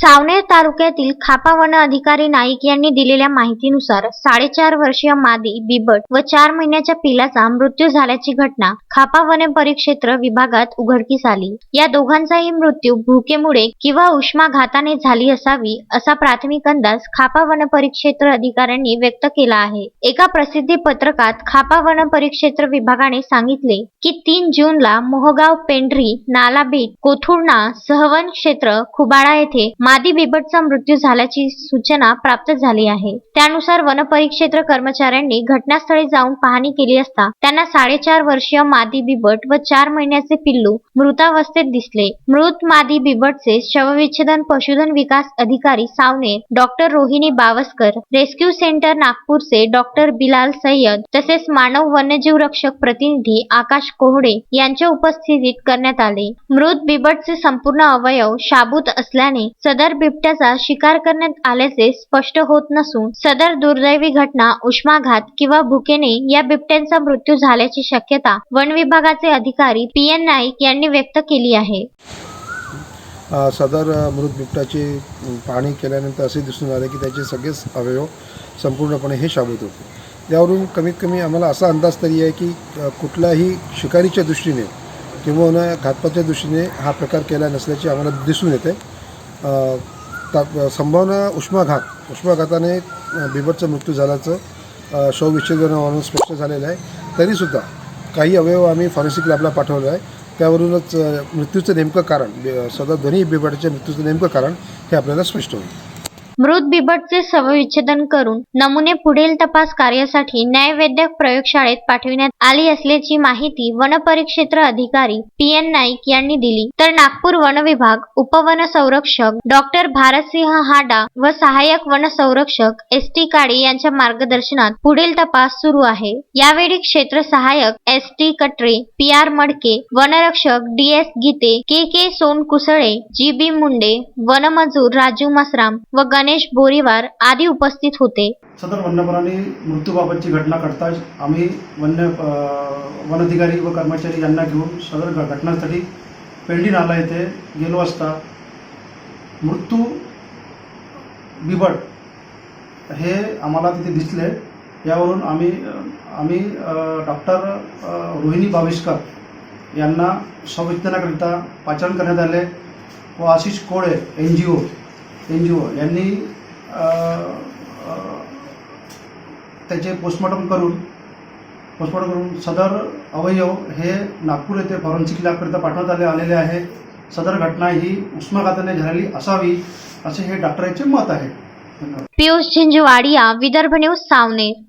सावनेर तालुक्यातील खापा वन अधिकारी नाईक यांनी दिलेल्या माहितीनुसार साडेचार वर्षीय मादी बिबट व चार महिन्याच्या पिलाचा मृत्यू झाल्याची घटना खापा वन परिक्षेत्र विभागात उघडकीस आली. या दोघांचाही मृत्यू भूकेमुळे किंवा उष्माघाताने झाली असावी असा प्राथमिक अंदाज खापा वन परिक्षेत्र अधिकाऱ्यांनी व्यक्त केला आहे. एका प्रसिद्धी पत्रकात खापा वन परिक्षेत्र विभागाने सांगितले की तीन जूनला मोहगाव पेंढरी नालाबीट कोथुर्णा सहवन क्षेत्र खुबाळा येथे मादी बिबटचा मृत्यू झाल्याची सूचना प्राप्त झाली आहे. त्यानुसार वनपरिक्षेत्र कर्मचाऱ्यांनी घटनास्थळी जाऊन पाहणी केली असता त्यांना साडेचार वर्षीय मादी बिबट व चार महिन्याचे पिल्लू मृतावस्थेत दिसले. मृत मादी बिबटचे शवविच्छेदन पशुधन विकास अधिकारी सावने doctor Rohini Bawaskar rescue center नागपूरचे डॉक्टर बिलाल सय्यद तसेच मानव वन्यजीव रक्षक प्रतिनिधी आकाश कोहडे यांच्या उपस्थितीत करण्यात आले. मृत बिबटचे संपूर्ण अवयव शाबूत असल्याने सदर बिबट्याचा शिकार करण्यात आल्याचे स्पष्ट होत नसून सदर दुर्दैवी घटना उष्माघात किंवा भुकेने या बिबट्यांचा मृत्यू झाल्याची शक्यता वन विभागाचे अधिकारी पी एन नाईक यांनी व्यक्त केली आहे. सदर मृत बिबटाची पाहणी केल्यानंतर असे दिसून आले की त्याचे सगळेच अवयव संपूर्णपणे हे शाबूत होते. यावरून कमीत कमी आम्हाला असा अंदाज तरी आहे की कुठलाही कुठल्याही शिकारीच्या दृष्टीने किंवा घातपाच्या दृष्टीने हा प्रकार केला नसल्याचे आम्हाला दिसून येते. ता संभावना उष्माघात उष्माघाताने बिबटचा मृत्यू झाल्याचं शवविच्छेदनावरून स्पष्ट झालेलं आहे. तरीसुद्धा काही अवयव आम्ही फॉरेन्सिक लॅबला पाठवलं आहे. त्यावरूनच मृत्यूचं नेमकं कारण सदा ध्वनी बिबट्याच्या मृत्यूचं नेमकं कारण हे आपल्याला स्पष्ट होईल. मृत बिबटचे शवविच्छेदन करून नमुने पुढील तपास कार्यासाठी न्यायवैद्यक प्रयोगशाळेत पाठविण्यात आली असल्याची माहिती वनपरिक्षेत्र अधिकारी पी एन नाईक यांनी दिली. तर नागपूर वन विभाग उपवन संरक्षक डॉक्टर भारतसिंह हाडा व सहाय्यक वन संरक्षक एस टी काळे यांच्या मार्गदर्शनात पुढील तपास सुरू आहे. यावेळी क्षेत्र सहाय्यक S T Katre P R Madke वनरक्षक D S Gite K K Sonkusale G B Munde वनमजूर Raju Masram व गणेश बोरीवार आदी उपस्थित होते. सदर वन्यप्राणी मृत्यूबाबतची घटना घडताच आम्ही वन्य अ, वन अधिकारी व कर्मचारी यांना घेऊन सदर घटनास्थळी पेंडी नाला येथे गेलो असता मृत्यू बिबट हे आम्हाला तिथे दिसले. यावरून आम्ही आम्ही डॉक्टर रोहिणी बाविस्कर यांना संवेदनाकरिता पाचारण करण्यात आले व Ashish Kole N G O N G O यांनी त्याचे पोस्टमॉर्टम करून पोस्टमॉर्टम करून सदर अवयव हे नागपूर येथे फॉरेन्सिक लॅबकरिता पाठवण्यात आले आलेले आहे. सदर घटना ही उष्माघाताने झालेली असावी असे हे डॉक्टरांचे मत आहे. पियुष झिंजवाडिया विदर्भ न्यूज सावनेर